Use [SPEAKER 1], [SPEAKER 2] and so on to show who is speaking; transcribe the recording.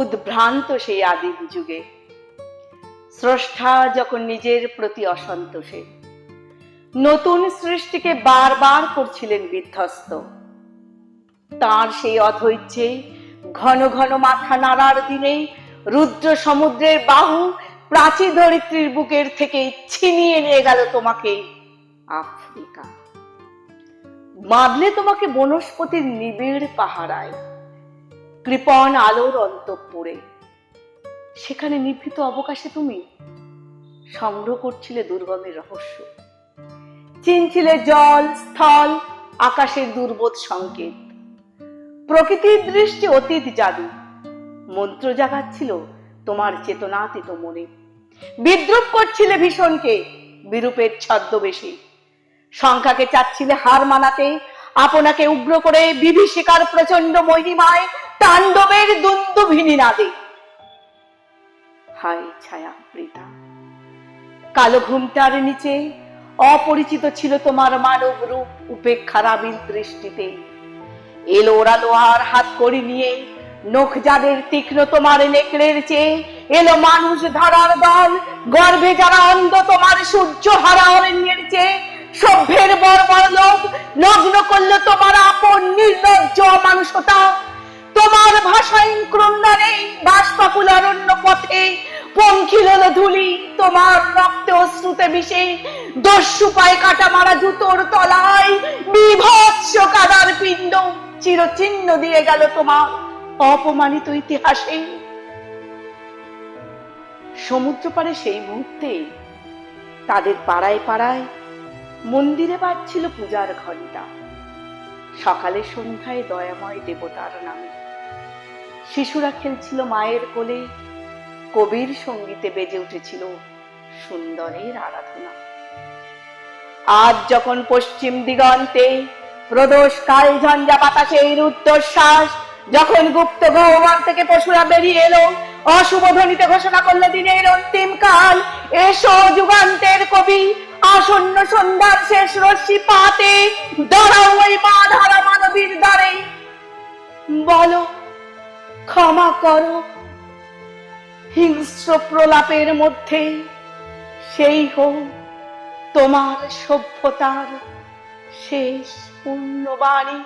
[SPEAKER 1] উদ্ভ্রান্ত সেই আদিম যুগে। স্রষ্টা যখন নিজের প্রতি অসন্তোষে, নতুন সৃষ্টিকে বারবার করছিলেন বিধ্বস্ত। তার সেই অধৈর্যে ঘন ঘন মাথা নাড়ার দিনে রুদ্র সমুদ্রের বাহু প্রাচী ধরিত্রীর বুকের থেকে ছিনিয়ে নিয়ে গেল তোমাকে আফ্রিকা। বাঁধলে তোমাকে বনস্পতির নিবিড় পাহারায়। কৃপণ আলোর অন্তঃপুরে। সেখানে নিভৃত অবকাশে তুমি সংগ্রহ করছিলে দুর্গমের রহস্য। চিনছিলে জল, স্থল, আকাশের দুর্বোধ সংকেত। প্রকৃতির দৃষ্টি অতীত জাদু। মন্ত্র জাগাচ্ছিল তোমার চেতনাতীত মনে। বিদ্রুপ করছিলে ভীষণকে বিরূপের ছদ্মবেশী। সংখ্যাকে চাচ্ছিলে হার মানাতে। আপনাকে উগ্র করে বিভীষিকার প্রচণ্ড মহিমায় তাণ্ডবের দুন্দুভিনী নাদে হাই ছায়া প্রীতা, কালো ঘুমটার নিচে অপরিচিত ছিল তোমার মানব রূপ উপেক্ষার আবিল দৃষ্টিতে। এলো ওরা লোহার হাত করি নিয়ে নখ যাদের তীক্ষ্ণ তোমার নেকড়ের চেয়ে। এলো মানুষ ধরার দল, গর্ভে যারা অন্ধ তোমার সূর্য হারা অরণ্যের চেয়ে সভ্যের বর্বর লোক নগ্ন করল তোমার আপন, নির্লজ্জ মানুষতা ক্রন্দনে বাষ্পাকুল অরণ্য পথে পঙ্খিল ধুলি, তোমার রক্তে অশ্রুতে মিশে দস্যু পায়ে কাটা মারা জুতোর তলায় বিভৎস কাদার পিণ্ড চিরচিহ্ন দিয়ে গেল তোমার অপমানিত ইতিহাসে। সমুদ্র পারে সেই মুহূর্তে তাদের পাড়ায় পাড়ায় মন্দিরে বাজছিল পূজার ঘণ্টা। সকালে সন্ধ্যায় দয়াময় দেবতার নামে। শিশুরা খেলছিল মায়ের কোলে। কবির সঙ্গীতে বেজে উঠেছিল সুন্দরের আরাধনা। আজ যখন পশ্চিম দিগন্তে প্রদোষ কাল ঝঞ্ঝা বাতাসের রুদ্ধশ্বাস যখন গুপ্ত গহমান থেকে পশুরা বেরিয়ে এলো, অশুভ ধ্বনিতে ঘোষণা করল দিনের অন্তিম কাল। এসো যুগান্তের কবি, আসন্ন সন্ধ্যার শেষ রশ্মি পাতে, দাঁড়াও ওই মা ধারা মানবীর দ্বারে। বলো ক্ষমা করো। হিংস্র প্রলাপের মধ্যে সেই হোক তোমার সভ্যতার শেষ পূর্ণবাণী।